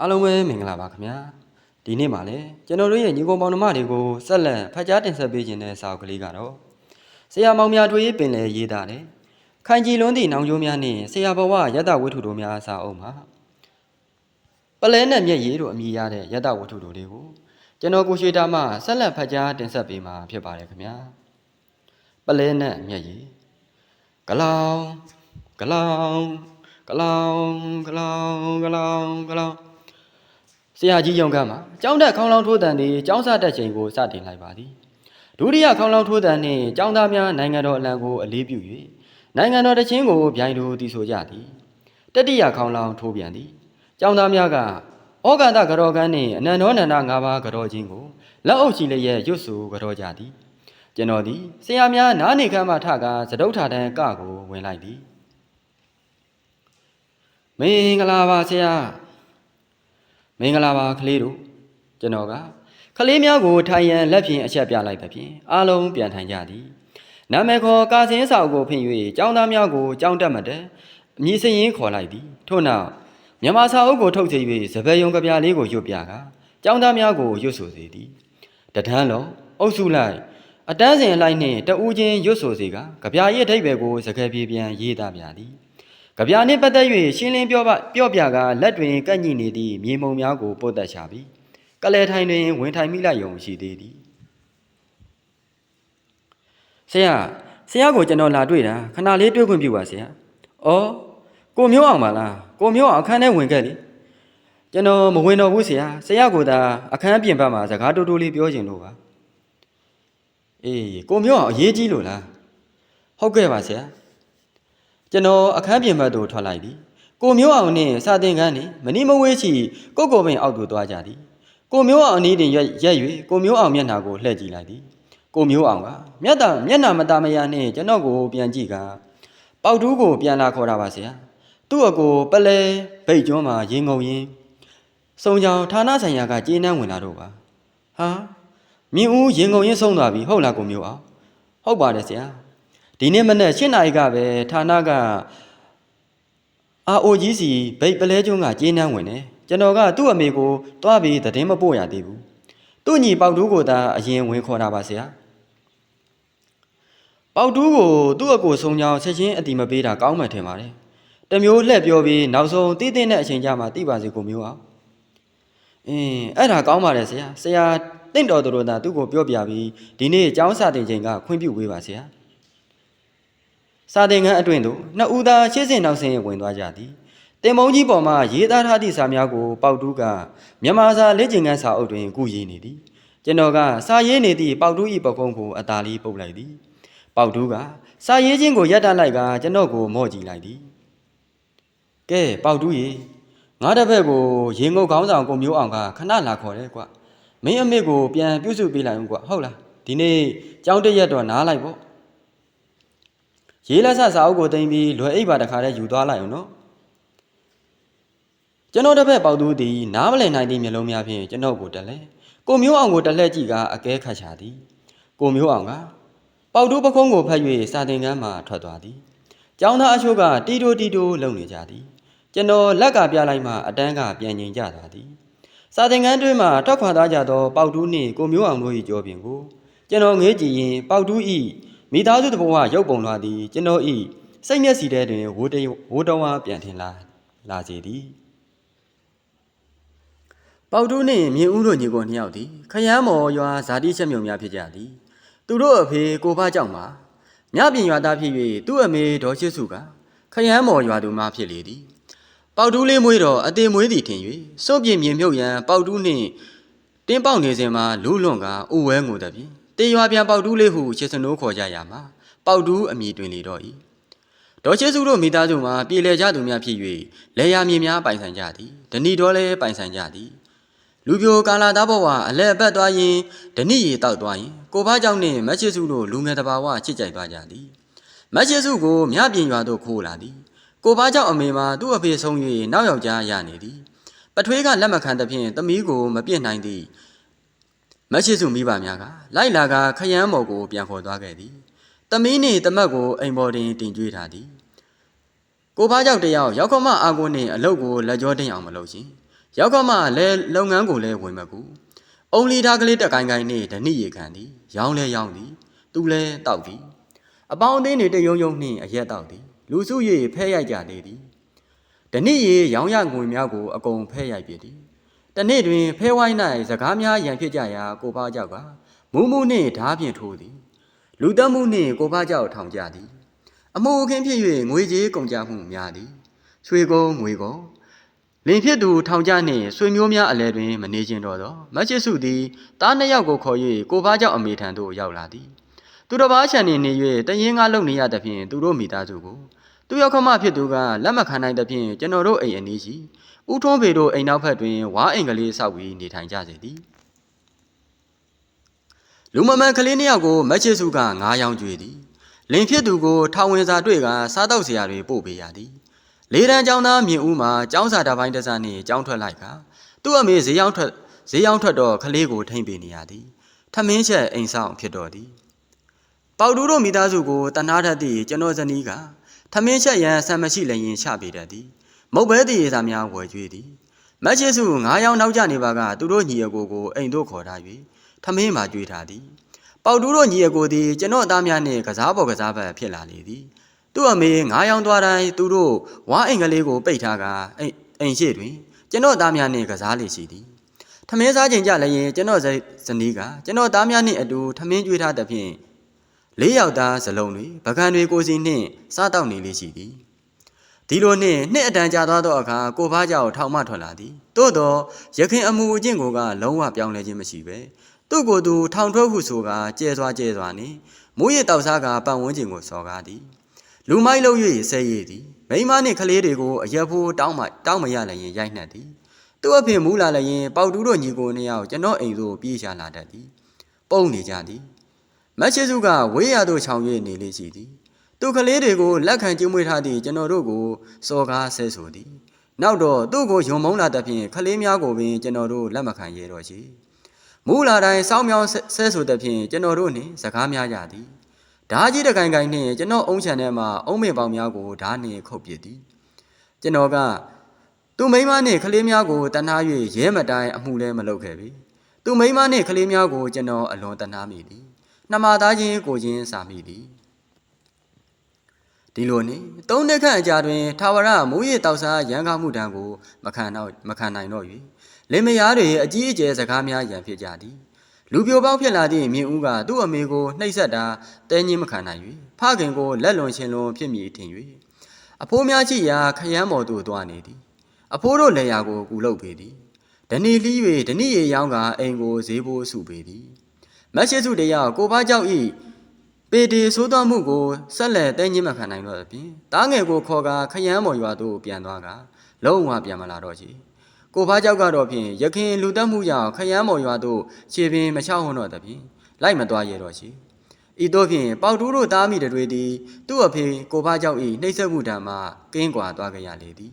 အားလုံးပဲမင်္ဂလာပါခင်ဗျာဒီနေ့မှာလည်းကျွန်တော်တို့ရဲ့ညီကောင်ပေါင်းနှမတွေကိုဆက်လက်ဖတ်ကြားတင်ဆက်ပေးခြင်းတဲ့စာအုပ်ကလေးကတော့ဆရာမောင်များတွေပင်လေရေးတာတယ်ခိုင်ကြည်လွန်းသည့်နောင်ကျိုးများနှင့်ဆရာဘဝယတဝတ္ထုတို့များစာအုပ်မှာပလဲနဲ့မျက်ရည်တို့အမည်ရတဲ့ယတဝတ္ထုတို့တွေကိုကျွန်တော်ကိုရွှေတာမှဆက်လက်ဖတ်ကြားတင်ဆက်ပေးမှာဖြစ်ပါတယ်ခင်ဗျာပလဲနဲ့မျက်ရည်ဂလောင်ဂလောင်ဂလောင်ဂလောင်ဂလောင်ဂလောင် ဆရာကြီးရုံကမှာကျောင်းတက်ခေါင်းလောင်းထိုးတန်သည်ကျောင်းစားတက်ချိန်ကိုစတင်လိုက်ပါသည်ဒုတိယခေါင်းလောင်းထိုးတန်နှင့်ကျောင်းသားများနိုင်ငံတော်အလံကိုအလေးပြု၍နိုင်ငံတော်တခြင်းကိုဗျိုင်းလိုတည်ဆိုကြသည်တတိယခေါင်းလောင်းထိုးပြန်သည်ကျောင်းသားများကဩဃန္တကရောကန်းနှင့်အနန္တောနန္ဒ၅ပါးကရောခြင်းကိုလက်အုပ်ချီလျက်ရွတ်ဆိုကရောကြသည်ကျွန်တော်သည်ဆရာများနားနေခမ်းမှထကားသဒုဋ္ဌာတန်ကကိုဝင်လိုက်သည်မင်္ဂလာပါဆရာ မင်္ဂလာပါကလေးတို့ကျွန်တော်ကကလေးများကိုထိုင်ရန်လက်ဖြင့်အချက်ပြလိုက်သဖြင့်အားလုံးပြန်ထိုင်ကြသည်နာမည်ခေါ်ကာစင်းဆောက်ကိုဖင်၍ចောင်းသားများကိုចောင်းတက်မတဲ့အမည်စရင်ခေါ်လိုက်သည်ထို့နောက်မြန်မာစာအုပ်ကိုထုတ်ချ၍စပယ်ယုံကပြားလေးကိုရွတ်ပြကចောင်းသားများကိုရွတ်ဆိုစေသည်တဒန်းလုံးအုပ်စုလိုက်အတန်းစဉ်အလိုက်နှင့်တဦးချင်းရွတ်ဆိုစေကကပြားရဲ့အဓိပ္ပာယ်ကိုစကားပြေပြန်ရေးသားပြသည် ကြပြာနှင့်ပတ်သက်၍ရှင်းလင်းပြောပပြောပြကလက်တွင်ကန့်ညိနေသည့်မြေမုံများကိုပို့သက်ချပြီးကလဲထိုင်တွင်ဝင်ထိုင်မိလိုက်ယုံရှိသေးသည်ဆရာဆရာကိုကျွန်တော်လာတွေ့တာခဏလေးတွေ့ခွင့်ပြုပါဆရာ။အော်ကိုမျိုးအောင်ပါလားကိုမျိုးအောင်အခန်းထဲဝင်ခဲ့လေကျွန်တော်မဝင်တော့ဘူးဆရာဆရာကသာအခန်းပြင်ဘက်မှာစကားတိုးတိုးလေးပြောချင်လို့ပါအေးကိုမျိုးအောင်အရေးကြီးလို့လားဟုတ်ကဲ့ပါဆရာ ကျွန်တော်အခန်းပြင်ဘက်သို့ထွက်လိုက်သည်ကိုမျိုးအောင်နှင့်စာသင်ခန်းနှင့်မနီမဝေးချီကိုကိုပင်အောက်သို့သွားကြသည်ကိုမျိုးအောင်အနီးတွင်ရက်ရက်၍ကိုမျိုးအောင်မျက်နှာကိုလှည့်ကြည့်လိုက်သည်ကိုမျိုးအောင်ကမျက်တာမျက်နှာမตาမယာနှင့်ကျွန်တော်ကိုပြန်ကြည့်ကပေါက်တူးကိုပြန်လာခေါ်တာပါဆရာသူ့အကိုပလဲဗိတ်ကျွန်းမှာရင်ငုံရင်းစုံကြောင်ဌာနဆိုင်ရာကကျေးနှမ်းဝင်လာတော့ပါဟာမြင်းဦးရင်ငုံရင်းဆုံးသွားပြီဟုတ်လားကိုမျိုးအောင်ဟုတ်ပါတယ်ဆရာ ဒီနေ့မနေ့၈နာရီကပဲဌာနကအာအိုကြီးစီဗိတ်ပလဲကျွန်းကကျင်းနှန်းဝင်တယ်ကျွန်တော်ကသူ့အမေကိုတွားပြီးသတင်းမပို့ရသေးဘူးသူ့ညီပေါက်တူးကိုသာအရင်ဝင်ခေါ်တာပါဆရာပေါက်တူးကိုသူ့အကိုဆုံးကြောင်ချက်ချင်းအတိမပေးတာကောင်းမှထင်ပါတယ်တမျိုးလှည့်ပြောပြီးနောက်ဆုံးတည်တည်တဲ့အချိန်ကြမှာတိပါစီကိုမျိုးအောင်အင်းအဲ့ဒါကောင်းပါတယ်ဆရာဆရာတင့်တော်သူတို့သာသူ့ကိုပြောပြပြီးဒီနေ့အကြောင်းစာတင်ချိန်ကခွင့်ပြုပေးပါဆရာ စာသင်ခန်းအတွင်သို့နှစ်ဦးသာရှေ့စဉ်နောက်စဉ်ဝင်သွားကြသည်တင်မုံကြီးပေါ်မှရေးသားထားသည့်စာများကိုပေါက်တူးကမြန်မာစာလက်ကျင်ခန်းစာအုပ်တွင်ကုရေးနေသည်ကျွန်တော်ကစာရေးနေသည့်ပေါက်တူး၏ပကုံးကိုအသာလေးပုတ်လိုက်သည်ပေါက်တူးကစာရေးခြင်းကိုရပ်တန့်လိုက်ကကျွန်တော်ကိုမော့ကြည့်လိုက်သည်ကဲပေါက်တူးရေငါတစ်ဘက်ကိုရေငုတ်ခေါင်းဆောင်ကိုမျိုးအောင်ကခဏလာခေါ်တယ်ကွမင်းအမေကိုပြန်ပြုစုပေးလိုက်ဦးကွဟုတ်လားဒီနေ့ကြောင်းတရက်တော့နားလိုက်ပေါ့ ရေးလက်ဆက်စာအုပ်ကိုတင်ပြီးလွယ်အိပ်ပါတခါတည်းယူသွားလိုက်အောင်နော်ကျွန်တော်တစ်ဖက်ပေါက်သူသည်နားမလည်နိုင်သည့်မျက်လုံးများဖြင့်ကျွန်တော်ကိုတက်လဲကိုမျိုးအောင်ကိုတက်လှည့်ကြည့်ကအကဲခတ်ချသည်ကိုမျိုးအောင်ကပေါက်တူးပခုံးကိုဖတ်၍စာသင်ခန်းမှထွက်သွားသည်ကျောင်းသားအချို့ကတီတိုတီတိုလုံနေကြသည်ကျွန်တော်လက်ကပြလိုက်မှအတန်းကပြန်ငင်ကြသွားသည်စာသင်ခန်းတွင်မှထွက်ခွာသွားကြသောပေါက်တူးနှင့်ကိုမျိုးအောင်တို့၏ကြောပြင်ကိုကျွန်တော်ငေးကြည့်ရင်ပေါက်တူး၏ မိသားစုတစ်ပုံကရုပ်ပုံလွှာသည်ကျွန်တော်၏စိတ်မျက်စီထဲတွင်ဝိုးတဝိုးတော်ဝါပြန်ထင်လာလာစေသည်ပေါတူးနှင့်မြင်းဦးတို့ညီကိုနှစ်ယောက်သည်ခရမ်းမော်ရွာဇာတိချက်မြုံများဖြစ်ကြသည်သူတို့အဖေကိုဖကြောင့်မှာမြပြင်ရွာသားဖြစ်၍သူ့အမေဒေါ်ရှိစုကခရမ်းမော်ရွာသူမဖြစ်လေသည်ပေါတူးလေးမွေးတော်အသေးမွေးသည်ထင်၍စုပ်ပြင်းမြင်မြုပ်ရန်ပေါတူးနှင့်တင်းပေါက်နေစဉ်မှာလူးလွန်ကဥဝဲငိုသည်ဖြင့် တေရွာပြန်ပေါတူးလေးဟုချစ်စနိုးခေါ်ကြရမှာပေါတူးအမိတွင်လေတော့၏ဒေါ်ရှိစုတို့မိသားစုမှာပြည်လေကြသူများဖြစ်၍လေယာမြေများပိုင်ဆိုင်ကြသည်ဓဏီတော်လည်းပိုင်ဆိုင်ကြသည်လူပြိုကာလာသားဘဝအလဲအပတ်သွားရင်ဓဏိရီတောက်သွားရင်ကိုဖားကြောင့်နှင့်မက်ချစ်စုတို့လူငယ်တဘာဝချစ်ကြိုက်သွားကြသည်မက်ချစ်စုကိုမြပြင်ရွာသို့ခိုးလာသည်ကိုဖားကြောင့်အမေမှာသူ့အဖေဆုံး၍နောက်ယောက်ျားရနေသည်ပထွေးကလက်မခံသဖြင့်သမီးကိုမပြစ်နိုင်သည် မက်ချစ်စုမိဘများကလိုက်လာကခရမ်းမော်ကိုပြန်ခေါ်သွားခဲ့သည်သမီးနှင့်တမက်ကိုအိမ်ပေါ်တွင်တင်ကြွေးထားသည်ကိုဖားကြောက်တယောက်ရောက်ခမအာကိုနှင့်အလုတ်ကိုလက်ကြောတင်းအောင်မလုပ်ရှင်ရောက်ကမှလည်းလုပ်ငန်းကိုလည်းဝင်မကူအုံလီသားကလေးတက်ကိုင်းကိုင်းနဲ့ဓနိရေခံသည်ရောင်းလဲရောင်းသည်သူလဲတောက်သည်အပေါင်းအသင်းတွေတယုံယုံနှင့်အရက်တောက်သည်လူစု၍ဖဲရိုက်ကြသေးသည်ဓနိရေရောင်းရငွေများကိုအကုန်ဖဲရိုက်ပြသည် တနေ့တွင်ဖဲဝိုင်း၌စကားများရန်ဖြစ်ကြရာကိုဖားကြောက်ကမူးမှုနှင့်ဓားဖြင့်ထိုးသည် လူတက်မှုနှင့်ကိုဖားကြောက်ထောင်ကြသည် အမှုအခင်းဖြစ်၍ငွေကြေးကုန်ကြမှုများသည်ရွှေကုန်းငွေကုန်းလင်ဖြစ်သူထောင်ကြနှင့်ဆွေမျိုးများအလဲတွင်မနေခြင်းတော့သောမချစ်စုသည်တားနှစ်ယောက်ကိုခေါ်၍ကိုဖားကြောင့်အမေထံသို့ရောက်လာသည်သူတစ်ပါးခြံနေနေ၍တရင်ကားလုံနေရသဖြင့်သူတို့မိသားစုကိုသူရောက်ခမဖြစ်သူကလက်မခံနိုင်သဖြင့်ကျွန်တော်တို့အိမ်အနီးရှိ ဦးထွန်းဖေတို့အိမ်နောက်ဘက်တွင်ဝါအိမ်ကလေးဆောက်ပြီးနေထိုင်ကြစေသည်လူမမှန်ကလေးနှစ်ယောက်ကိုမက်ချစ်စုကငားယောင်းကြွေသည်လင်ဖြစ်သူကိုထောင်ဝင်စာတွေ့ကစားတော့ဆရာတွေပို့ပေးရသည်လေးတန်းကျောင်းသားမြင့်ဦးမှာကျောင်းစာတစ်ပိုင်းတစ်စားနှင့်ကျောင်းထွက်လိုက်ကသူ့အမေဈေးရောက်ထွက်ဈေးရောက်ထွက်တော့ကလေးကိုထိမ့်ပေးနေရသည်ထမင်းချက်အိမ်ဆောင်ဖြစ်တော်သည်ပေါတူးတို့မိသားစုကိုတနာတတ်သည့်ကျွန်တော်ဇနီးကထမင်းချက်ရန်ဆံမရှိလျင်ချပေးတတ်သည် မုတ်ပဲတည်ရစာများဝယ်ကြွေးသည်မက်ချစ်စုငားယောင်းနောက်ကျနေပါကသူတို့ညီအကိုကိုအိမ်တို့ခေါ်ထား၍ထမင်းမှာကြွေးထားသည်ပေါတူးတို့ညီအကိုသည်ကျွန်တော်သားများနှင့်ကစားပေါ်ကစားဘက်ဖြစ်လာလေသည်သူ့အမေငားယောင်သွားတိုင်းသူတို့ဝါအိမ်ကလေးကိုပိတ်ထားကအိမ်အိမ်ရှိတွင်ကျွန်တော်သားများနှင့်ကစားလေရှိသည်ထမင်းစားချိန်ကြလည်းရင်ကျွန်တော်ဇနီးကကျွန်တော်သားများနှင့်အတူထမင်းကျွေးထားသဖြင့်လေးယောက်သားစလုံးတွေပကံတွေကိုစီနှင့်စားတောက်နေလေရှိသည် ဒီလိုနှင့်နှစ်အတန်ကြာသွားသောအခါကိုဖားကြောက်ထောင်မှထွက်လာသည်သို့သောရခင်အမှုအကျင့်ကိုကလုံးဝပြောင်းလဲခြင်းမရှိပဲသူ့ကိုယ်သူထောင်ထွက်ဟုဆိုကကျဲစွာကျဲစွာနှင့်မိုးရတောက်စားကပတ်ဝန်းကျင်ကိုစော်ကားသည်လူမိုက်လုံး၍ဆဲရည်သည်မိန်းမနှင့်ကလေးတွေကိုအရက်ဖိုးတောင်းမှတောင်းမရလည်းရင်ရိုက်နှက်သည်သူ့အဖေမူးလာလည်းရင်ပေါတူးတို့ညီကိုနှစ်ယောက်ကျွန်တော်အိမ်သို့ပြေးရှာလာတတ်သည် ပုံနေကြသည်မက်ချစ်စုကဝေးရသို့ခြောင်၍နေလေရှိသည် သူကလေးတွေကိုလက်ခံကျင်းမွေးထားသည့်ကျွန်တော်တို့ကိုစော်ကားဆဲဆိုသည်နောက်တော့သူ့ကိုယုံမုန်းလာသဖြင့်ကလေးများကိုပင်ကျွန်တော်တို့လက်မခံရတော့ချေမူးလာတိုင်းစောင်းမြောင်းဆဲဆိုသဖြင့်ကျွန်တော်တို့နှင့်စကားများကြသည်ဓာကြီးတကိုင်ကိုင်နှင့်ကျွန်တော်အုံးချံထဲမှအုံးမေပေါင်များကိုဓာနှင့်ခုတ်ပစ်သည်ကျွန်တော်ကသူ့မိန်းမနှင့်ကလေးများကိုတနာ၍ရဲမတိုင်းအမှုလဲမလုပ်ခဲ့ပြီသူ့မိန်းမနှင့်ကလေးများကိုကျွန်တော်အလွန်တနာမိသည်နှမသားချင်းကိုချင်းစာမိသည် ဒီလိုနှင့်သုံးနှစ်ခန့်အကြာတွင်ထာဝရမိုးရေတောက်စားရန်ကားမှုတံကိုမခံတော့မခံနိုင်တော့၍လင်မယားတွေအကြီးအကျယ်စကားများရန်ဖြစ်ကြသည်လူပြိုပေါက်ဖြစ်လာသည့်မြင့်ဦးကသူ့အမေကိုနှိပ်စက်တာတဲညင်းမခံနိုင်၍ဖခင်ကိုလက်လွန်ရှင်လွန်ဖြစ်မိထင်၍အဖိုးများရှိရာခရမ်းမော်သို့သွားနေသည်အဖိုးတို့လေယာကိုကူလုတ်ပေသည်ဒဏီလီး၍ဒဏီရေရောင်းကအိမ်ကိုဈေးဘိုးစုပေသည်မက်ရှိစုတယောက်ကိုဖားကြောက်ဤ ပေဒီဆိုးတော်မှုကိုဆက်လက်တဲညင်းမခံနိုင်တော့သဖြင့်တားငယ်ကိုခေါ်ကာခရမ်းမော်ရွာသို့ပြန်သွားကလုံးဝပြန်မလာတော့ချေကိုဖားကြောက်ကတော့ဖြင့်ရခင်လူတက်မှုကြောင့်ခရမ်းမော်ရွာသို့ခြေပင်မချောက်ဟွန်းတော့သဖြင့်လိုက်မသွားရတော့ချေဤသို့ဖြင့်ပေါတူးတို့သားမိတွေသည်သူ့အဖေကိုဖားကြောက်ဤနှိမ့်ဆက်မှုတံမှကင်းကွာသွားကြရလေသည်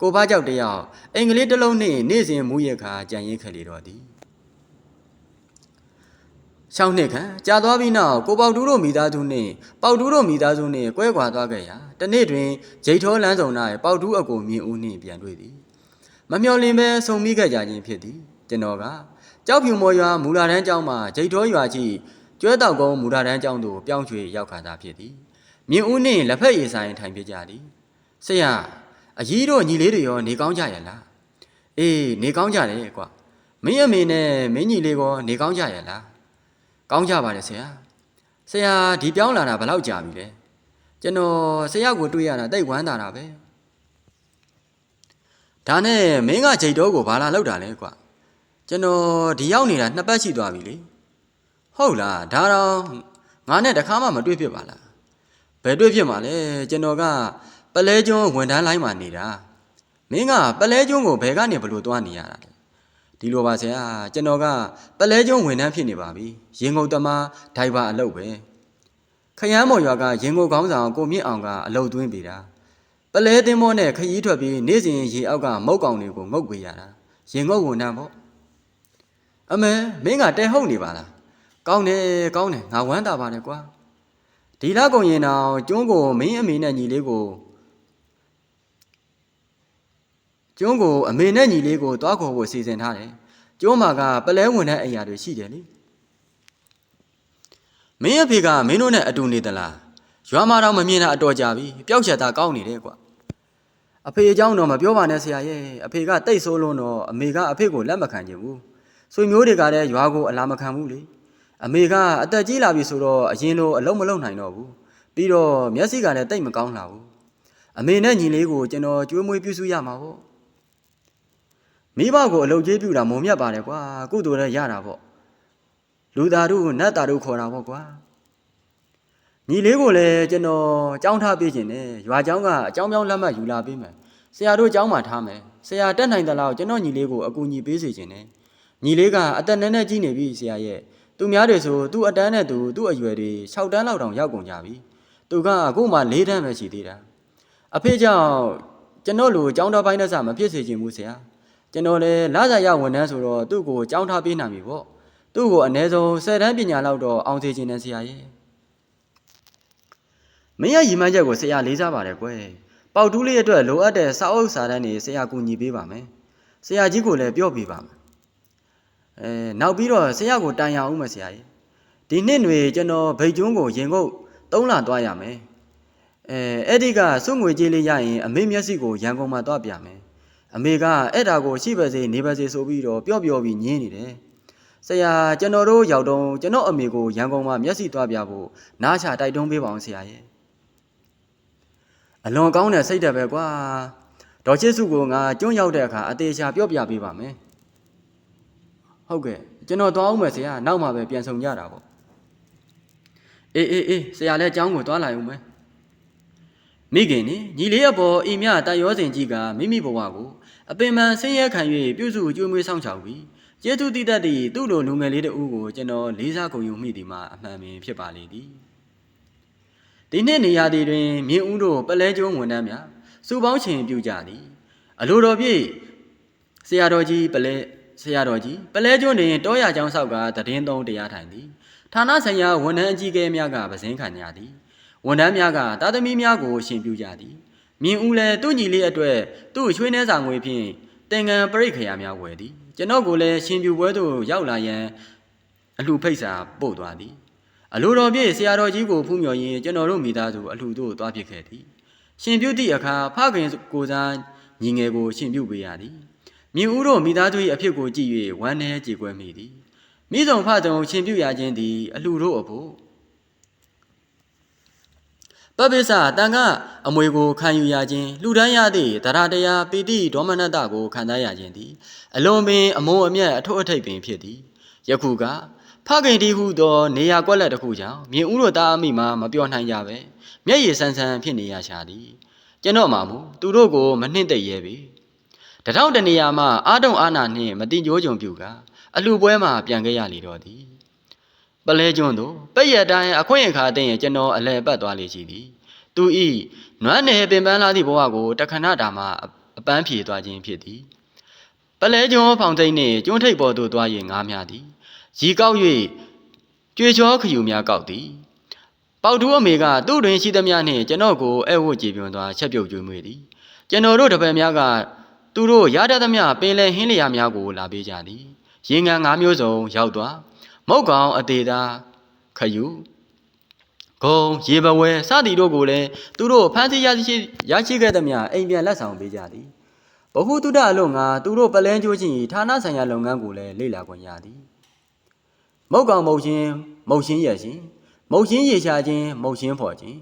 ကိုဖားကြောက်တယောက်အင်္ဂလိပ်တစ်လုံးနှင့်နေ့စဉ်မူရခါကြံရင်ခလေတော်သည် ရှောင်းနှစ်ခန့်ကြာသွားပြီးနောက်ကိုပေါတူးတို့မိသားစုနှင့်ပေါတူးတို့မိသားစုနှင့်ကွဲကွာသွားခဲ့ရာတနေ့တွင်ဂျိတ်ထောလန်းဆောင်၌ပေါတူးအကိုမြင့်ဦးနှင့်ပြန်တွေ့သည်မမျော်လင့်ပဲဆုံမိခဲ့ကြခြင်းဖြစ်သည်ကျွန်တော်ကကြောက်ဖြူမော်ရွာမူလာတန်းကျောင်းမှဂျိတ်ထောရွာရှိကျွဲတောက်ကုန်းမူလာတန်းကျောင်းသို့ပြောင်းရွှေ့ရောက်ခါသာဖြစ်သည်မြင့်ဦးနှင့်လက်ဖက်ရည်ဆိုင်ထိုင်ပြကြသည်ဆရာအကြီးတို့ညီလေးတွေရောနေကောင်းကြရဲ့လားအေးနေကောင်းကြတယ်ကွာမင်းအမေနဲ့မင်းညီလေးကောနေကောင်းကြရဲ့လား ကောင်းကြပါတယ်ဆရာဆရာဒီပြောင်းလာတာဘယ်လောက်ကြာပြီလဲကျွန်တော်ဆရာကိုတွေ့ရတာတိတ်ဝမ်းသာတာပဲဒါနဲ့မင်းကဂျိတ်တော်ကိုဘာလာလောက်တာလဲကွာကျွန်တော်ဒီရောက်နေတာနှစ်ပတ်ရှိသွားပြီလေဟုတ်လားဒါတော့ငါနဲ့တခါမှမတွေ့ဖြစ်ပါလားဘယ်တွေ့ဖြစ်မှာလဲကျွန်တော်ကပလဲကျွန်းဝန်ထမ်းလိုင်းမှာနေတာမင်းကပလဲကျွန်းကိုဘယ်ကနေဘလို့သွားနေရတာလဲ ဒီလိုပါဆရာကျွန်တော်ကပလဲကျွန်းဝန်ထမ်းဖြစ်နေပါပြီရင်ကုန်သမားဒိုင်ဘာအလုပ်ပဲခရမ်းမော်ရွာကရင်ကုန်ကောင်းဆောင်ကိုမြင့်အောင်ကအလုပ်သွင်းပေးတာပလဲသင်းမောနဲ့ခရီးထွက်ပြီးနေ့စဉ်ရေအောက်ကမုတ်ကောင်တွေကိုငုတ်ပေးရတာရင်ငုတ်ဝန်ထမ်းပေါ့အမေမင်းကတဲဟုတ်နေပါလားကောင်းတယ်ကောင်းတယ်ငါဝမ်းသာပါတယ်ကွာဒီလောက်ကုန်ရင်တော့ကျွန်းကိုမင်းအမေနဲ့ညီလေးကို ကျွန်းကိုအမေနဲ့ညီလေးကိုတွားခေါ်ဖို့စီစဉ်ထားတယ်ကျွန်းမှာကပလဲဝင်တဲ့အရာတွေရှိတယ်လေမင်းအဖေကမင်းတို့နဲ့အတူနေသလားရွာမှာတော့မမြင်တာအတော်ကြာပြီပျောက်ချက်သားကောင်းနေတယ်ကွာအဖေအကြောင်းတော့မပြောပါနဲ့ဆရာရဲ့အဖေကတိတ်ဆိုးလုံးတော့အမေကအဖေကိုလက်မခံချင်ဘူးဆွေမျိုးတွေကလည်းရွာကိုအလာမခံဘူးလေအမေကအသက်ကြီးလာပြီဆိုတော့အရင်လိုအလုံးမလုံးနိုင်တော့ဘူးပြီးတော့မျက်စိကလည်းတိတ်မကောင်းလာဘူးအမေနဲ့ညီလေးကိုကျွန်တော်ကြွေးမွေးပြုစုရမှာပေါ့ မိဘကိုအလုပ်ကြီးပြူတာမုံမြတ်ပါတယ်ကွာကုသိုလ်နဲ့ရတာပေါ့လူသားတို့နတ်သားတို့ခေါ်တာပေါ့ကွာညီလေးကိုလည်းကျွန်တော်ចောင်းထားပေးခြင်းနဲ့ရွာចောင်းကအចောင်းပြောင်းလက်မှတ်ယူလာပေးမယ်ဆရာတို့ចောင်းမှာထားမယ်ဆရာတက်နိုင်သလားကျွန်တော်ညီလေးကိုအကူအညီပေးစေခြင်းနဲ့ညီလေးကအသက်နဲ့နဲ့ကြီးနေပြီဆရာရဲ့သူများတွေဆိုသူ့အတန်းနဲ့သူသူ့အရွယ်တွေ6တန်းလောက်တောင်ရောက်ကုန်ကြပြီသူကအခုမှ၄တန်းပဲရှိသေးတာအဖေကြောင့်ကျွန်တော်လိုចောင်းတော်ပိုင်းနဲ့စမဖြစ်စေခြင်းဘူးဆရာ ကျွန်တော်လည်းလစာရဝန်ထမ်းဆိုတော့သူ့ကိုကြောင်းထားပေးနိုင်ပြီပေါ့သူ့ကိုအ ਨੇ ဆုံး၁၀တန်းပညာလောက်တော့အောင်စေခြင်းနဲ့ဆရာရဲ့မင်းရဲ့ရည်မှန်းချက်ကိုဆရာလေးစားပါတယ်ကွယ်ပေါက်တူးလေးအတွက်လိုအပ်တဲ့စာအုပ်စာတမ်းတွေဆရာကူညီပေးပါမယ်ဆရာကြီးကိုလည်းပြောပြပါမယ်အဲနောက်ပြီးတော့ဆရာကိုတိုင်ရအောင်မယ်ဆရာရဲ့ဒီနှစ်တွေကျွန်တော်ဗိတ်ကျွန်းကိုရင်ကုတ်သုံးလာသွားရမယ်အဲအဲ့ဒီကစုငွေကြေးလေးရရင်အမေမျက်စိကိုရန်ကုန်မှာသွားပြမယ် အမေကအဲ့ဒါကိုရှိပါစေနေပါစေဆိုပြီးတော့ပျော့ပျော့ပြီးညင်းနေတယ်။ဆရာကျွန်တော်တို့ရောက်တော့ကျွန်တော်အမေကိုရန်ကုန်မှာမျက်စိသွားပြဖို့နားချတိုက်တွန်းပေးပါအောင်ဆရာရဲ့။အလွန်ကောင်းတဲ့စိတ်ဓာတ်ပဲကွာ။ဒေါ်ချစ်စုကိုငါကျွန်းရောက်တဲ့အခါအသေးချာပြော့ပြပေးပါမယ်။ဟုတ်ကဲ့ကျွန်တော်သွားအောင်မယ်ဆရာနောက်မှပဲပြန်ဆောင်ကြတာပေါ့။အေးအေးအေးဆရာလည်းအကြောင်းကိုသွားလာအောင်မယ်။မိခင်နိညီလေးအပေါ်အိမ်မြတန်ရောစင်ကြီးကမိမိဘဝကို အပင်ပန်းဆင်းရဲခံ၍ပြုစုကြွေးမွေးဆောင်ချောက်ပြီးကျေးဇူးတည်တတ်သည့်သူ့လိုလူငယ်လေးတဦးကိုကျွန်တော်လေးစားကုန်ယူမိသည်မှာအမှန်ပင်ဖြစ်ပါလေသည်ဒီနှစ်နေရာသည်တွင်မြင်းဦးတို့ပလဲကျုံးဝန်ထမ်းများစုပေါင်းခြင်းပြုကြသည်အလိုတော်ပြည့်ဆရာတော်ကြီးပလဲဆရာတော်ကြီးပလဲကျုံးတွင်တောရကျောင်းဆောက်ကတည်င်းသုံးတရားထိုင်သည်ဌာနဆိုင်ရာဝန်ထမ်းအကြီးအကဲများကပစင်းခံကြသည်ဝန်ထမ်းများကတာသမီများကိုရှင်ပြုကြသည် မြင်ဦးလည်းသူ့ညီလေးအတွက်သူ့ချွေးနှဲစာငွေဖြင့်တင်ငံပရိတ်ခရာများဝယ်သည်ကျွန်တော်ကိုလည်းရှင်ပြုပွဲသို့ရောက်လာရန်အလှဖိတ်စာပို့သွားသည်အလိုတော်ပြည့်ဆရာတော်ကြီးကိုဖူးမြော်ရင်းကျွန်တော်တို့မိသားစုအလှသို့သွားဖြစ်ခဲ့သည်ရှင်ပြုသည့်အခါဖခင်ကိုစားညီငယ်ကိုရှင်ပြုပေးရသည်မြင်ဦးတို့မိသားစု၏အဖြစ်ကိုကြည့်၍ဝမ်းနည်းကြေကွဲမိသည်မိဆောင်ဖတုံရှင်ပြုရခြင်းသည်အလှတို့အဖို့ ပပိစတန်ကအမွေကိုခံယူရခြင်းလူဒန်းရသည့်တရားတရားပီတိဒေါမနတကိုခံစားရခြင်းသည်အလွန်ပင်အမုန်းအမြတ်အထွတ်အထိပ်ပင်ဖြစ်သည်ယခုကဖခင်တီဟုသောနေရာကွက်လက်တစ်ခုကြောင့်မြင်ဦးတို့သားအမိမှာမပြောနိုင်ကြပဲမျက်ရည်ဆန်းဆန်းဖြစ်နေရရှာသည်ကျွန်တော်မှမူသူတို့ကိုမနှင့်သိရဲပြီတထောင်တနေရာမှအာတုံအာနာနှင့်မတင်ကြိုးကြုံပြူကအလှပွဲမှာပြန်ခဲ့ရလေတော့သည် ပလဲကျွန်းတို့ပက်ရတိုင်းအခွင့်အခါသိရင်ကျွန်တော်အလဲပတ်သွားလေရှိသည်သူဤနွမ်းနယ်ပင်ပန်းလာသည့်ဘဝကိုတခဏတာမှအပန်းဖြေသွားခြင်းဖြစ်သည်ပလဲကျွန်းဖောင်သိန်းနှင့်ကျွန်းထိပ်ပေါ်သို့သွား၍ငားများသည်ရီကောက်၍ကြွေချောခယူများကောက်သည်ပေါတူအမေကသူ့တွင်ရှိသမျှနှင့်ကျွန်တော်ကိုအဲဝတ်ကြည်ပြွန်သွားချက်ပြုတ်ကျွေးမွေးသည်ကျွန်တော်တို့တပည့်များကသူတို့ရတတ်သမျှပင်လယ်ဟင်းလျာများကိုလာပေးကြသည်ရေငန်း၅မျိုးစုံရောက်သွား မုတ်ကောင်အသေးသားခယူဂုံရေပဝဲစသည်တို့ကိုလည်းသူတို့ဖမ်းဆီးရရှိရရှိခဲ့သမျှအိမ်ပြန်လက်ဆောင်ပေးကြသည်ဘဟုတုဒအလို့ငါသူတို့ပလဲကျိုးချင်းဌာနဆိုင်ရာလုပ်ငန်းကိုလည်းလေ့လာခွင့်ရသည်မုတ်ကောင်မုတ်ချင်းမုတ်ချင်းရရှင်မုတ်ချင်းရေရှာခြင်းမုတ်ချင်းဖော်ခြင်း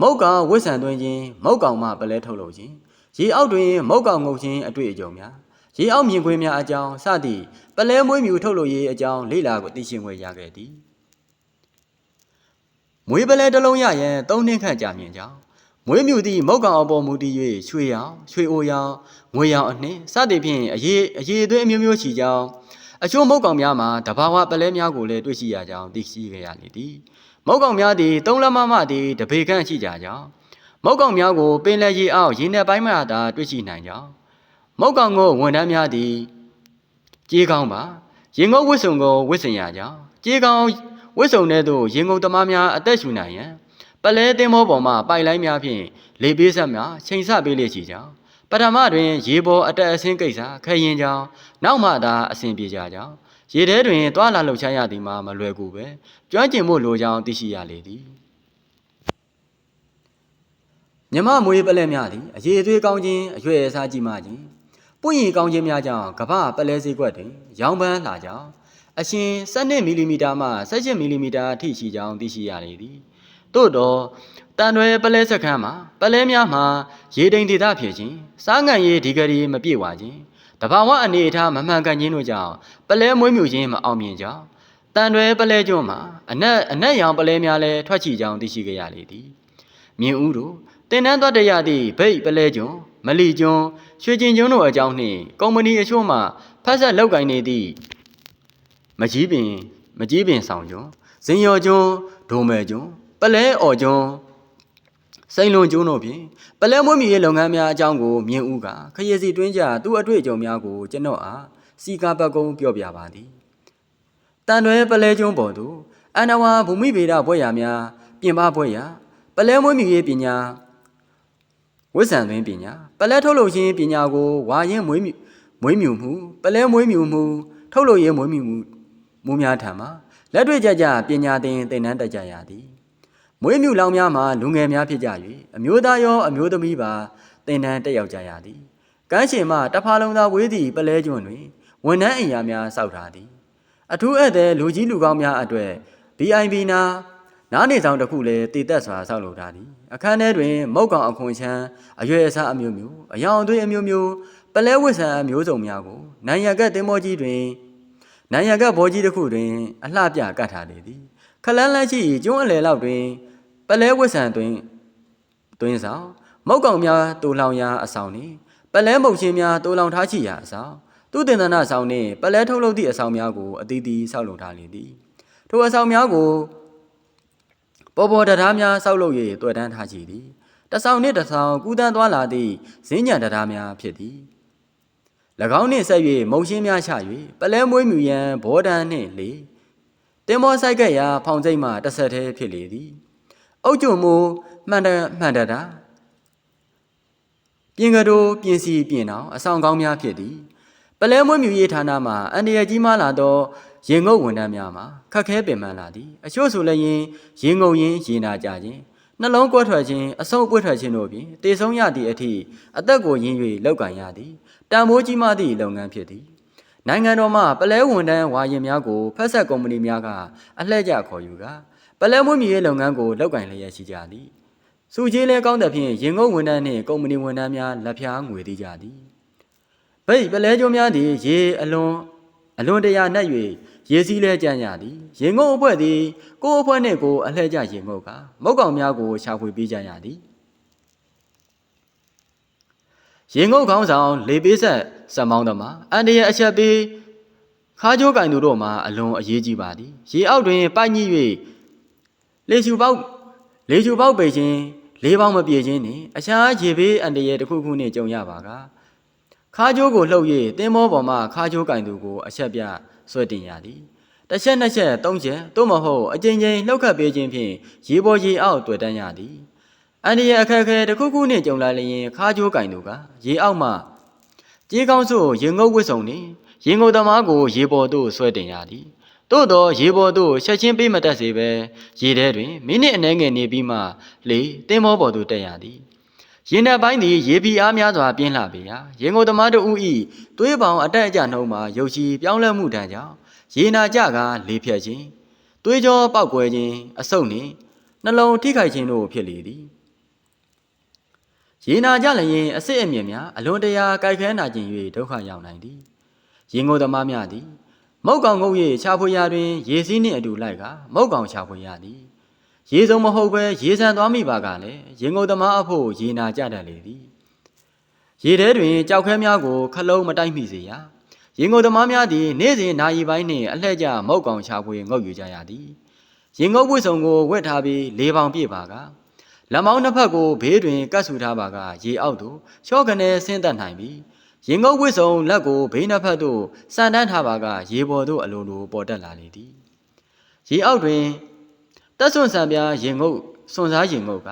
မုတ်ကောင်ဝစ်ဆန်သွင်းခြင်းမုတ်ကောင်မှပလဲထုတ်လုပ်ခြင်းရေအောက်တွင်မုတ်ကောင်ငုတ်ခြင်းအတွေ့အကြုံများ ရေအောက်မြင်ကွင်းများအကြောင်းစသည့်ပလဲမွေးမြူထုတ်လုပ်ရေးအကြောင်းလေ့လာကိုသိရှိခွင့်ရခဲ့သည်မွေးပလဲတစ်လုံးရရန်၃နှစ်ခန့်ကြာမြင့်ကြောင်းမွေးမြူသည့်မုတ်ကောင်အပေါ်မူတည်၍ရွှေရောင်ရွှေအိုရောင်ငွေရောင်အနှင့်စသဖြင့်အရေးအရေးအသွေးအမျိုးမျိုးရှိကြောင်းအချို့မုတ်ကောင်များမှာတဘာဝပလဲများကိုလည်းတွေ့ရှိရကြောင်းသိရှိခဲ့ရလေသည်မုတ်ကောင်များသည်သုံးလက်မမသည်တပေခန့်ရှိကြကြောင်းမုတ်ကောင်များကိုပင်လယ်ရေအောက်ရေနယ်ပိုင်းမှသာတွေ့ရှိနိုင်ကြောင်း မုတ်ကောင်ကိုဝန်ထမ်းများသည်ကြေးကောင်းပါရင်ငုတ်ဝစ်စုံကိုဝစ်စင်ရကြောင်းကြေးကောင်းဝစ်စုံတဲ့သို့ရင်ငုတ်သမားများအသက်ရှူနိုင်ရန်ပလဲသင်းမောပေါ်မှပိုက်လိုင်းများဖြင့်လေပေးဆက်များချိန်ဆပေးလေရှိကြောင်းပထမတွင် ရေပေါ်အတက်အဆင်းကိစ္စခရင်ကြောင်းနောက်မှသာအဆင်ပြေကြကြောင်းရေထဲတွင်တွာလာလှုပ်ရှားရသည်မှာမလွယ်ကူပဲကျွမ်းကျင်မှုလိုကြောင်းသိရှိရလေသည်မြမမွေးပလဲများသည်အရေသွေးကောင်းခြင်းအရွယ်အစားကြီးမှခြင်း ပွင့်ရည်ကောင်းခြင်းများကြောင့်ကမ္ဘာပလဲစည်းကွက်တွင်ရောင်ပန်းလာကြောင်းအရှင်12မီလီမီတာမှ18မီလီမီတာအထိရှိကြောင်းသိရှိရလေသည်သို့တော့တန်ရွယ်ပလဲစခန်းမှာပလဲများမှာရေတိမ်ဒေသဖြစ်ခြင်းစားငံရည်ဒီဂရီမပြည့်ဝခြင်းတဘာဝအနေအထားမမှန်ကန်ခြင်းတို့ကြောင့်ပလဲမွေးမြူခြင်းမအောင်မြင်ကြောင်းတန်ရွယ်ပလဲကျွန်းမှာအနက်အနက်ရောင်ပလဲများလည်းထွက်ချီကြောင်းသိရှိကြရလေသည်မြင်ဦးတို့တင်နန်းသွားတရသည့်ဗိတ်ပလဲကျွန်း မလီကျွန်းရွှေကျင်ကျွန်းတို့အကြောင်းနှင့်ကုမ္ပဏီအချို့မှဖက်ဆက်လောက်ကင်နေသည့်မကြီးပင်မကြီးပင်ဆောင်ကျွန်းဇင်ရော်ကျွန်းဒိုမဲကျွန်းပလဲအော်ကျွန်းစိန်လွန်ကျွန်းတို့ဖြင့်ပလဲမွေးမြူရေးလုပ်ငန်းများအကြောင်းကိုမြင်ဦးကခရီးစီတွင်းကြသူ့အတွေ့အကြုံများကိုကျွန်တော်အားစီကားပတ်ကုံးပြောပြပါသည်တန်တွဲပလဲကျွန်းပေါ်သို့အန္တဝါဘူမိဗေဒဘွဲ့ရများပြင်ပဘွဲ့ရပလဲမွေးမြူရေးပညာ ဝိဇ္ဇံသွင်းပညာပလဲထုတ်လုပ်ခြင်းပညာကိုဝါရင်မွေးမြူမွေးမြူမှုပလဲမွေးမြူမှုထုတ်လုပ်ရေးမွေးမြူမှုမူများထံမှလက်တွေ့ကြကြပညာသင်သင်တန်းတက်ကြရသည်မွေးမြူလောင်များမှာလူငယ်များဖြစ်ကြ၍အမျိုးသားရောအမျိုးသမီးပါသင်တန်းတက်ရောက်ကြရသည်ကမ်းခြေမှတဖာလုံးသာဝေးသည့်ပလဲကျွန်းတွင်ဝန်ထမ်းအိမ်ယာများစောက်ထားသည် အထူးဧည့်သည်လူကြီးလူကောင်းများအတွေ့ VIP နာ နားနေဆောင်တစ်ခုလည်းတည်သက်စွာဆောက်လုပ်ထားသည်အခန်းထဲတွင်မုတ်ကောင်အခွန်ချမ်းအရွယ်အစားအမျိုးမျိုးအယောင်အသွေးအမျိုးမျိုးပလဲဝစ်ဆန်အမျိုးစုံများကိုနိုင်ရကက်တင်မောကြီးတွင်နိုင်ရကဘောကြီးတစ်ခုတွင် အလှပြကတ်ထားလေသည်ခလန်းလန်းရှိကျွန်းအလယ်လောက်တွင် ပလဲဝစ်ဆန်တွင်တွင်ဆောင်မုတ်ကောင်များတူလောင်ရာအဆောင်နှင့်ပလဲမုတ်ချင်းများတူလောင်ထားချီရာအဆောင်သူတင်သနာဆောင်နှင့်ပလဲထုတ်လုပ်သည့်အဆောင်များကိုအသီးသီးဆောက်လုပ်ထားလေသည်ထိုအဆောင်များကို ပေါ်ပေါ်တရားများဆောက်လုပ်၍တွေ့တန်းထားကြသည်တဆောင်နှင့်တဆောင်ကူးတန်းသွားလာသည့်ဇင်းညံတရားများဖြစ်သည်၎င်းနှင့်ဆက်၍မုံရှင်းများချ၍ပလဲမွေးမြူရန်ဘောဒန်နှင့်လေတင်မောဆိုင်ကက်ရာဖောင်စိတ်မှတစ်ဆက်တည်းဖြစ်လေသည်အုတ်ကျုံမူမှန်တမှန်တတာပြင်ကတိုပြင်စီပြင်အောင်အဆောင်ကောင်းများဖြစ်သည်ပလဲမွေးမြူရေးဌာနမှအန်ဒီရကြီးမားလာသော ရေငုပ်ဝန်ထမ်းများမှာခက်ခဲပင်ပန်းလာသည်အချို့ဆိုလည်းရင်ရေငုပ်ရင်းရေနာကြခြင်းနှလုံးကွက်ထွက်ခြင်းအဆုပ်ပွေ့ထွက်ခြင်းတို့ဖြင့်တေဆုံးရသည့်အထိအသက်ကိုရင်း၍လောက်ကန်ရသည်တန်မိုးကြီးမှသည့်လုပ်ငန်းဖြစ်သည်နိုင်ငံတော်မှပလဲဝန်တန်းဝါရင်များကိုဖက်ဆက်ကုမ္ပဏီများကအလှည့်ကျခေါ်ယူကပလဲမွေးမြူရေးလုပ်ငန်းကိုလောက်ကန်လျက်ရှိကြသည်စုကြီးလဲကောင်းတဲ့ဖြင့်ရင်ငုပ်ဝန်တန်းနှင့်ကုမ္ပဏီဝန်ထမ်းများလက်ဖြားငွေသေးကြသည်ဗိတ်ပလဲကျိုးများသည်ရေအလွန်အလွန်တရာနှက်၍ ရေစည်းလဲကြံ့ရသည်ရင်ငုပ်အဖွဲ့သည်ကိုယ်အဖွဲ့နှင့်ကိုယ်အလှည့်ကျရင်ငုပ်ကမုတ်ကောင်များကိုရှာဖွေပေးကြရသည်ရင်ငုပ်ခေါင်းဆောင်လေပေးဆက်စံမောင်းသမားအန်တရအချက်ပေးခါးကျိုးကင်သူတို့မှာအလွန်အရေးကြီးပါသည်ရေအောက်တွင်ပိုက်ညှိ၍လေရှူပေါက်လေရှူပေါက်ပေခြင်းလေးပေါင်းမပြေခြင်းနှင့်အခြားရေဘေးအန်တရတစ်ခုခုနှင့်ကြုံရပါကခါးကျိုးကိုလှုပ်၍တင်းမောပေါ်မှခါးကျိုးကင်သူကိုအချက်ပြ ဆွဲတင်ရသည်တစ်ချက်နှစ်ချက်သုံးချက်သို့မဟုတ်အကြိမ်ကြိမ်လှုပ်ခတ်ပေးခြင်းဖြင့်ရေပေါ်ရေအောက်တွေ့တန်းရသည်အန်ဒီရဲ့အခက်အခဲတစ်ခုခုနှင့်ကြုံလာလျင်ခါးကျိုးကင်သူကရေအောက်မှကြေးကောင်းစုရင်ငုပ်ဝစ်စုံနှင့်ရင်ငုပ်သမားကိုရေပေါ်သို့ဆွဲတင်ရသည်သို့သောရေပေါ်သို့ချက်ချင်းပေးမတတ်စေဘဲရေထဲတွင်မိနစ်အနည်းငယ်နေပြီးမှလေတင်းမောပေါ်သို့တက်ရသည် ရင်ထဲပိုင်းသည်ရေပီအားများစွာပြင်းလှပေရာရင်ငုပ်သမားတို့ဦးဤသွေးပေါင်အတက်အကျနှုံးမှာရုပ်ရှိပြောင်းလဲမှုတန်းကြောင့်ရေနာကြကလေဖြတ်ခြင်းသွေးကြောပောက်ကွဲခြင်းအဆုတ်နှင့်နှလုံးထိခိုက်ခြင်းတို့ဖြစ်လေသည်ရေနာကြလျင်အစစ်အမြင့်များအလွန်တရာကြိုက်ခဲနာကျင်၍ဒုက္ခရောက်နိုင်သည်ရင်ငုံသမားများသည် မုတ်ကောင်ငုတ်၍ခြာဖွေရာတွင် ရေစည်းနှင့်အတူလိုက်ကမုတ်ကောင်ခြာဖွေရသည် ရေစုံမဟုတ်ဘဲရေဆန်သွားမိပါကလည်းရင်ငုံသမားအဖို့ရေနာကြတတ်လေသည်ရေထဲတွင်ကြောက်ခဲများကိုခလုံးမတိုက်မိစေရရင်ငုံသမားများသည်နေ့စဉ်နာရီပိုင်းနှင့်အလှည့်ကျမုတ်ကောင်ခြာဖွေငုတ်ယူကြရသည်ရင်ငုတ်ဝတ်စုံကိုဝတ်ထားပြီးလေးပေါင်ပြည့်ပါကလက်မောင်းနှစ်ဖက်ကိုဘေးတွင်ကတ်ဆူထားပါကရေအောက်သို့ချော့ကနေဆင်းသက်နိုင်ပြီးရင်ငုတ်ဝစ်စုံလက်ကိုဘေးနှစ်ဖက်သို့စံတန်းထားပါကရေပေါ်သို့အလိုလိုပေါ်တက်လာလေသည်ရေအောက်တွင် တက်ဆွန်ဆံပြားရင်ငုတ်စွန်စားရင်ငုတ်က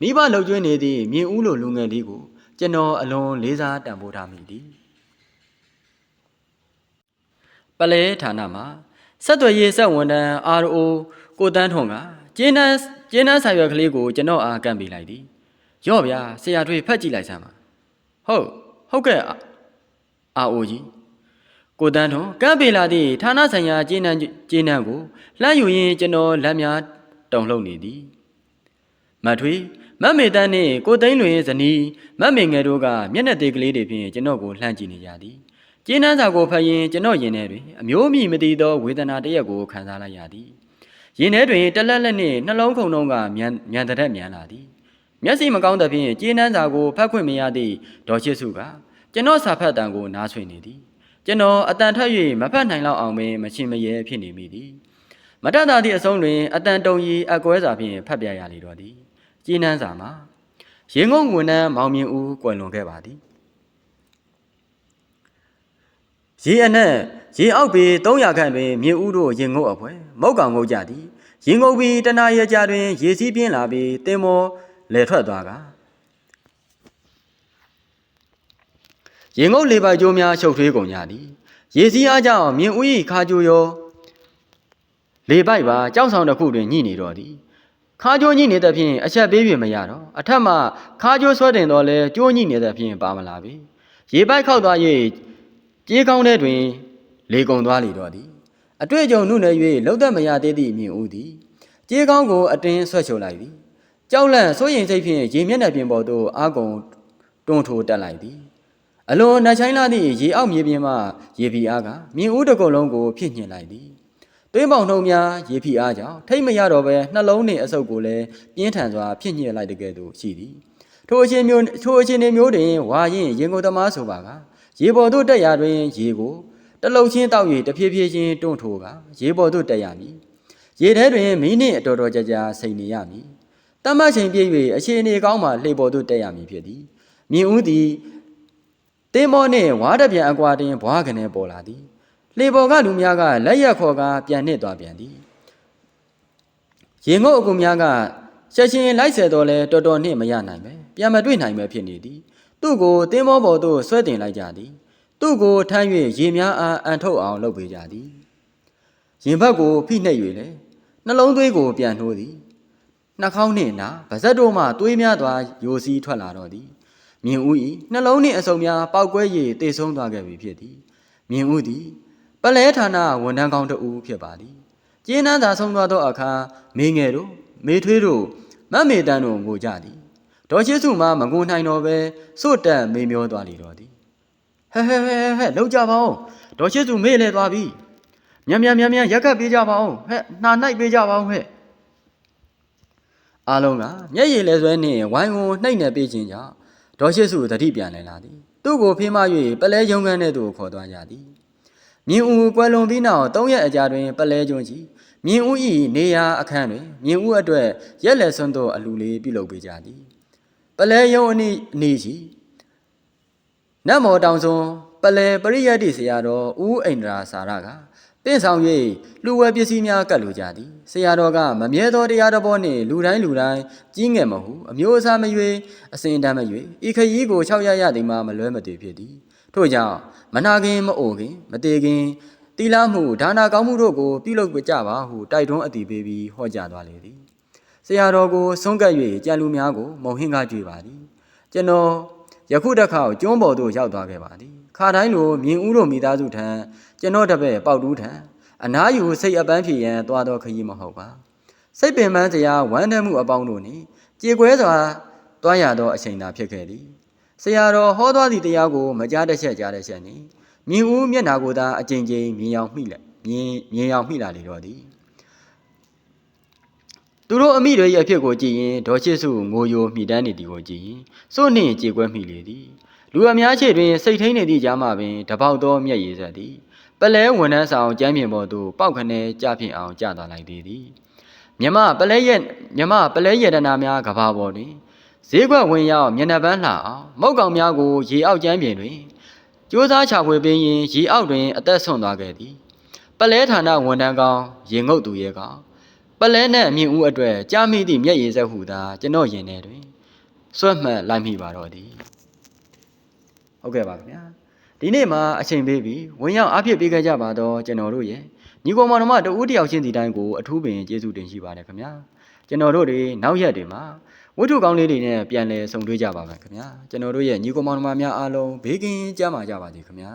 မိဘလှုပ်ကျွေးနေသည့်မြင်ဦးလိုလူငယ်လေးကိုကျွန်တော်အလွန်လေးစားတန်ဖိုးထားမိသည်ပလဲဌာနမှာဆက်သွယ်ရေးဆက်ဝန်တန်း RO ကိုတန်းထွန်ကကျင်းနှန်းကျင်းနှန်းဆိုင်ရွက်ကလေးကိုကျွန်တော်အားကန့်ပေးလိုက်သည်ရော့ဗျာဆရာထွေဖတ်ကြည့်လိုက်စမ်းပါဟုတ်ဟုတ်ကဲ့အာအိုကြီးကိုတန်းထွန်ကန့်ပေးလာသည့်ဌာနဆိုင်ရာကျင်းနှန်းကျင်းနှန်းကိုလှမ်းယူရင်းကျွန်တော်လက်များ တုံလှုပ်နေသည်မထွေမတ်မေတန်းနှင့်ကိုသိန်းလွင်ဇနီးမတ်မေငယ်တို့ကမျက်နှာသေးကလေးတွေဖြင့်ကျွန်တော်ကိုလှမ်းကြည့်နေကြသည်ကျင်းနှန်းစာကိုဖတ်ရင်ကျွန်တော်ရင်ထဲတွင်အမျိုးမြည်မသိသောဝေဒနာတစ်ရက်ကိုခံစားလိုက်ရသည်ရင်ထဲတွင်တလက်လက်နှင့်နှလုံးခုန်လုံးကမြန်မြန်တဲ့မြန်လာသည်မျက်စိမကောင်းသဖြင့်ကျင်းနှန်းစာကိုဖတ်ခွင့်မရသည့်ဒေါ်ချစ်စုကကျွန်တော်စာဖတ်တံကိုနားဆွေနေသည်ကျွန်တော်အတန်ထက်၍မဖတ်နိုင်လောက်အောင်ပင်မချင်မရဲဖြစ်နေမိသည် မတတ်တာသည့်အဆုံးတွင်အတန်တုံရီအကွဲစာဖြင့်ဖတ်ပြရလေတော့သည်ကျင်းနှန်းစာမှာရင်ငုံဝန်နှန်းမောင်မြင့်ဦးကွယ်လွန်ခဲ့ပါသည်ရေအနက်ရေအောက်ပေ300ခန့်တွင်မြင့်ဦးတို့ရင်ငုံအဖွဲမုတ်ကောင်ငုတ်ကြသည်ရင်ငုံပြီးတနာရကြတွင် ရေစီးပြင်းလာပြီးတင်မောလဲထွက်သွားကရင်ငုံလေးပါကျိုးများရှုပ်ထွေးကုန်ကြသည်ရေစီးအားကြောင့်မြင့်ဦး၏ခါကျိုရော လေပိုက်ပါကြောက်ဆောင်တစ်ခုတွင်ညှိနေတော့သည်ခါးကျိုးညှိနေတဲ့ဖြင့်အချက်ပေးပြမရတော့အထက်မှခါးကျိုးဆွဲတင်တော့လဲကျိုးညှိနေတဲ့ဖြင့်ပါမလာပြီရေပိုက်ခောက်သွား၍ပြေးကောင်းတဲ့တွင် လေကုံသွားလေတော့သည်အတွေ့အကြုံနှုတ်နယ်၍လှုပ်သက်မရသေးသည့်မြင်ဦးသည်ကြေးကောင်းကိုအတင်းဆွဲချုပ်လိုက်သည်ကြောက်လန့်စိုးရင်စိတ်ဖြင့်ရေမျက်နှာပြင်ပေါ်သို့အာကုံတွန်းထိုးတက်လိုက်သည်အလွန်နှချိုင်းလာသည့်ရေအောက်မြေပြင်မှရေပီအားကမြင်ဦးတစ်ကုံလုံးကိုဖြစ်ညှင်လိုက်သည် သွေးပေါင်နှုံများရေဖိအားကြောင့်ထိတ်မရတော့ပဲနှလုံးနှင့်အဆုပ်ကိုလည်းပြင်းထန်စွာဖြစ်ညစ်လိုက်တဲ့ကဲ့သို့ရှိသည်ထိုအချင်းမျိုးထိုအချင်းတွေမျိုးတွင်ဝါရင်ရင်ကုန်သမားဆိုပါကရေပေါ်သို့တက်ရာတွင်ရေကိုတလုံချင်းတောက်၍တဖြည်းဖြည်းချင်းတွန့်ထိုးကရေပေါ်သို့တက်ရမည်ရေထဲတွင်မိနစ်အတော်တော်ကြာကြာစိန်နေရမည်တမတ်ချိန်ပြည့်၍အခြေအနေကောင်းမှလှေပေါ်သို့တက်ရမည်ဖြစ်သည်မြင်ဦးသည်တင်းမောနှင့်ဝါးတပြန်အကွာတွင်ဘွားကနေပေါ်လာသည် လေပေါ်ကလူများကလက်ရက်ခေါ်ကပြန်နှစ်သွားပြန်သည်ရင်ငုတ်အကူများကချက်ချင်းလိုက်ဆယ်တော်လဲတော်တော်နှင့်မရနိုင်ပဲပြန်မတွေ့နိုင်ပဲဖြစ်နေသည်သူ့ကိုတင်းမောပေါ်သို့ဆွဲတင်လိုက်ကြသည် သူ့ကိုထမ်း၍ရေများအားအန်ထုတ်အောင်လုပ်ပေးကြသည်ရင်ဘက်ကိုဖိနှိပ်၍လေနှလုံးသွေးကိုပြန်နှိုးသည်နှာခေါင်းနှင့်နာပါဇက်တို့မှသွေးများသွားယိုစီးထွက်လာတော့သည်မြင်ဦး၏နှလုံးနှင့်အစုံများပောက်ကွဲ၍တေဆုံးသွားခဲ့ပြီဖြစ်သည်မြင်ဦးသည် ပလဲဌာနဝန်ထမ်းကောင်းတဦးဖြစ်ပါသည်ကျင်းနှန်းသာဆုံးသွားသောအခါမေငယ်တို့မေထွေးတို့မတ်မေတန်းတို့ငိုကြသည်ဒေါ်ရှိစုမှမငိုနိုင်တော့ပဲစို့တက်မေမျောသွားလေတော့သည်ဟဲဟဲဟဲဟဲလောက်ကြပါဦးဒေါ်ရှိစုမေ့လဲသွားပြီမြန်မြန်မြန်မြန်ရက်ကပ်ပေးကြပါဦးဟဲ့နှာနိုင်ပေးကြပါဦးဟဲ့အားလုံးကမျက်ရည်လဲဆွဲနှင့်ဝိုင်းဝန်းနှိပ်နေပေးခြင်းကြောင့်ဒေါ်ရှိစုတတိပြန်လဲလာသည်သူ့ကိုဖေးမ၍ပလဲရုံခန်းထဲသို့ခေါ်သွားကြသည် မြင်းဦးကွယ်လွန်ပြီးနောက်၃ရက်အကြာတွင်ပလဲကျွန်းကြီးမြင်းဦး၏နေရာအခန်းတွင်မြင်းဦးအတွက်ရက်လက်စွန်းသောအလူလေးပြုလုပ်ပေးကြသည်ပလဲယုံအနီးအနီးရှိနတ်မော်တောင်စွန်းပလဲပရိယတ်တိဆရာတော်ဦးအိန္ဒရာစာရကပင့်ဆောင်၍လူဝဲပစ္စည်းများကတ်လိုကြသည်ဆရာတော်ကမမြဲသောတရားတော်ဘောနှင့်လူတိုင်းလူတိုင်းကြီးငယ်မဟုအမျိုးအစားမရွေအစဉ်တမ်းမရွေဤခရီးကို၆ရရသည်မှမလွဲမသွေဖြစ်သည် ထို့ကြောင့်မနာခင်မအိုခင်မတေခင်တီလာမှုဒါနာကောင်းမှုတို့ကိုပြုလုပ်ကြပါဟုတိုက်တွန်းအတည်ပေးပြီးဟောကြားသွားလေသည်ဆရာတော်ကိုဆုံးကပ်၍ကြံလူများကိုမုံဟင်းကားကြွေပါသည်ကျွန်တော်ယခုတစ်ခါကျွန်းပေါ်သို့ရောက်သွားခဲ့ပါသည်ခါတိုင်းလိုမြင်ဦးတို့မိသားစုထံကျွန်တော်တပည့်ပေါက်တူးထံအနားယူစိတ်အပန်းဖြေရန်သွားတော့ခရီးမဟုတ်ပါစိတ်ပင်ပန်းစရာဝမ်းနည်းမှုအပေါင်းတို့နှင့်ကြေကွဲစွာတွားရသောအချိန်သာဖြစ်ခဲ့သည် ဆရာတော်ဟောသွားသည့်တရားကိုမကြားတစ်ချက်ကြားတစ်ချက်နှင့်မြင်ဦးမျက်နာကိုသာအကြိမ်ကြိမ်မြင်ရောက်မိလက်မြင်မြင်ရောက်မိလာလေတော့သည်သူတို့အမိတွေရဲ့အဖြစ်ကိုကြည့်ရင်ဒေါ်ချစ်စုငိုယိုမိတန်းနေသည်ကိုကြည့်ရင်စိုးနှင့်ကြေကွဲမိလေသည်လူအများရှိတွင်စိတ်ထိန်နေသည့်ကြားမှပင်တပေါက်သောမျက်ရည်ဆက်သည်ပလဲဝန်နှန်းဆောင်ကျမ်းပြင်ပေါ်သို့ပောက်ခနဲကြဖြင့်အောင်ကျသွားလိုက်သေးသည်မြမပလဲရဲ့မြမပလဲရတနာများကဘာပေါ်တွင် ဈေးကွက်ဝင်ရောက်မျက်နှာပန်းလှအောင်မုတ်ကောင်များကိုရေအောက်ကျမ်းပြင်တွင်ကြိုးစားချဖွေပေးရင်ရေအောက်တွင် အသက်ဆုံးသွားခဲ့သည်ပလဲဌာနဝန်ထမ်းကောင်ရေငုတ်သူရဲကောင်ပလဲနှင့်အမြင့်ဦးအတွက်ကြားမိသည့်မျက်ရည်စက်ဟုသာကျွန်တော်ရင်ထဲတွင်စွတ်မှတ်လိုက်မိပါတော့သည်ဟုတ်ကဲ့ပါခင်ဗျာဒီနေ့မှာအချိန်ပေးပြီးဝင်ရောက်အားဖြည့်ပေးခဲ့ကြပါတော့ကျွန်တော်တို့ရဲ့ညီကောင်မောင်နှမတဦးတယောက်ချင်းဒီတိုင်းကိုအထူးပင်ကျေးဇူးတင်ရှိပါတယ်ခင်ဗျာကျွန်တော်တို့တွေနောက်ရက်တွေမှာ ဝိထုကောင်းလေးတွေနဲ့ပြန်လည်ဆုံတွေ့ကြပါမယ်ခင်ဗျာကျွန်တော်တို့ရဲ့ညီကောင်မောင်နှမများအားလုံးဘေးကင်းကြမှာကြပါစေခင်ဗျာ